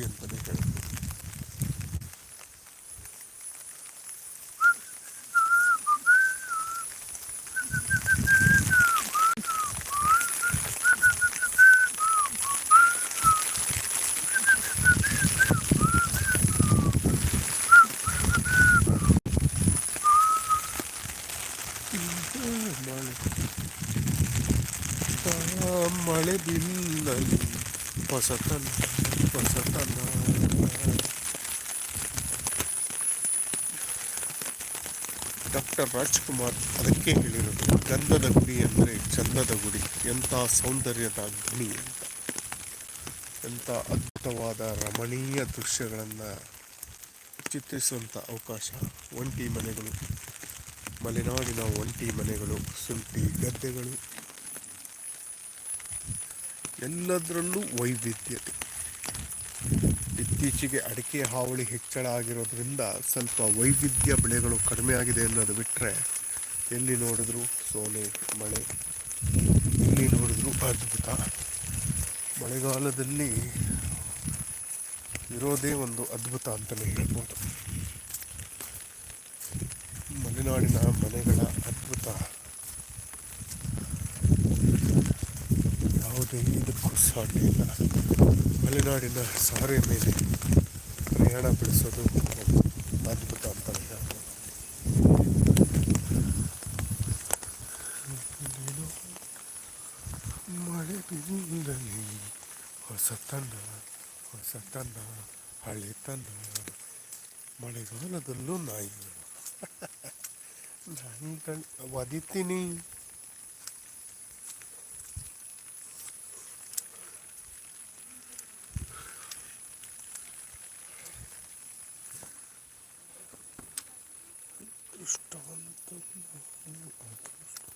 ಖುಷಿ ಅಂತಲೇ ಹೇಳ್ಬೋದು ಮಳೆ ಆ ಮಳೆ ಹೊಸತನ ಡಾಕ್ಟರ್ ರಾಜ್ಕುಮಾರ್ ಅದಕ್ಕೆ ಹೇಳಿರೋದು ಗಂಧದ ಗುಡಿ ಅಂದರೆ ಚಂದದ ಗುಡಿ, ಎಂಥ ಸೌಂದರ್ಯದ ಧ್ವನಿ ಅಂತ. ಎಂಥ ಅದ್ಭುತವಾದ ರಮಣೀಯ ದೃಶ್ಯಗಳನ್ನು ಚಿತ್ರಿಸುವಂಥ ಅವಕಾಶ ಒಂಟಿ ಮನೆಗಳು, ಮಲೆನಾಡಿನ ಒಂಟಿ ಮನೆಗಳು ಸುಂಟಿ ಗದ್ದೆಗಳು, ಎಲ್ಲದರಲ್ಲೂ ವೈವಿಧ್ಯತೆ. ಇತ್ತೀಚೆಗೆ ಅಡಿಕೆ ಹಾವಳಿ ಹೆಚ್ಚಳ ಆಗಿರೋದ್ರಿಂದ ಸ್ವಲ್ಪ ವೈವಿಧ್ಯ ಬೆಳೆಗಳು ಕಡಿಮೆ ಆಗಿದೆ ಅನ್ನೋದು ಬಿಟ್ಟರೆ ಎಲ್ಲಿ ನೋಡಿದ್ರು ಸೋನೆ, ಮಳೆ, ಎಲ್ಲಿ ನೋಡಿದ್ರು ಅದ್ಭುತ. ಮಳೆಗಾಲದಲ್ಲಿ ಇರೋದೇ ಒಂದು ಅದ್ಭುತ ಅಂತಲೇ ಹೇಳ್ಬೋದು. ಮಲೆನಾಡಿನ ಮನೆಗಳ ಅದ್ಭುತ. ಯಾವುದೇ ಇಲ್ಲ ಮಲೆನಾಡಿನ ಸಾರೆ ಮೇಲೆ ಪ್ರಯಾಣ ಬೆಳೆಸೋದು ಅದ್ಭುತ ಅಂತಲೇ ಹೇಳ್ಬೋದು. ಮಳೆ ಬಿಲ್ಲಲಿ ಹೊಸತನ ಹೊಸತನ ಹಳೆತನ ಮಳೆಗಾಲದಲ್ಲೂ ನಾಯಿಗಳು ನಾಯಿಗಳು ಒದಿತೀನಿ что он тут нахуй.